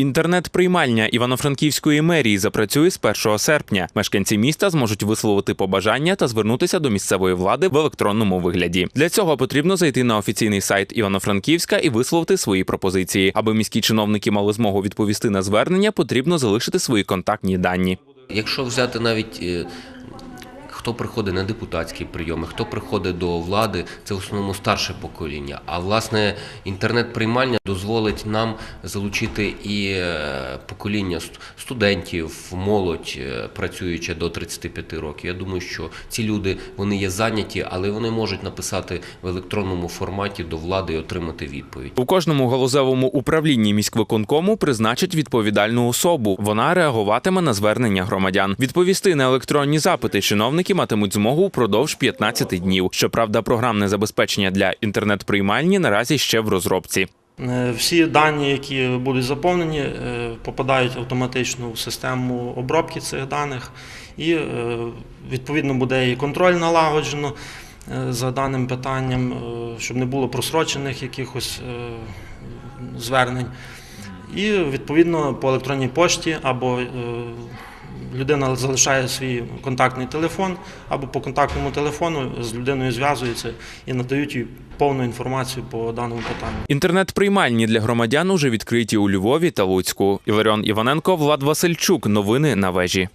Інтернет-приймальня Івано-Франківської мерії запрацює з 1 серпня. Мешканці міста зможуть висловити побажання та звернутися до місцевої влади в електронному вигляді. Для цього потрібно зайти на офіційний сайт Івано-Франківська і висловити свої пропозиції. Аби міські чиновники мали змогу відповісти на звернення, потрібно залишити свої контактні дані. Якщо взяти навіть е, хто приходить на депутатські прийоми, хто приходить до влади, це в основному старше покоління. А власне інтернет-приймальня дозволить нам залучити і е, покоління ст- студентів, молодь, е, працюючи до 35 років. Я думаю, що ці люди вони є зайняті, але вони можуть написати в електронному форматі до влади і отримати відповідь. У кожному галузевому управлінні міськвиконкому призначать відповідальну особу. Вона реагуватиме на звернення громадян. Відповісти на електронні запити чиновники матимуть змогу впродовж 15 днів. Щоправда, програмне забезпечення для інтернет-приймальні наразі ще в розробці. Е, Всі дані, які будуть заповнені, е, попадають автоматично в систему обробки цих даних, і е, відповідно буде і контроль налагоджено за даним питанням, щоб не було просрочених якихось звернень. І відповідно по електронній пошті або людина залишає свій контактний телефон, або по контактному телефону з людиною зв'язується і надають їй повну інформацію по даному питанню. Інтернет-приймальні для громадян уже відкриті у Львові та Луцьку. Іларіон Іваненко, Влад Васильчук. Новини на вежі.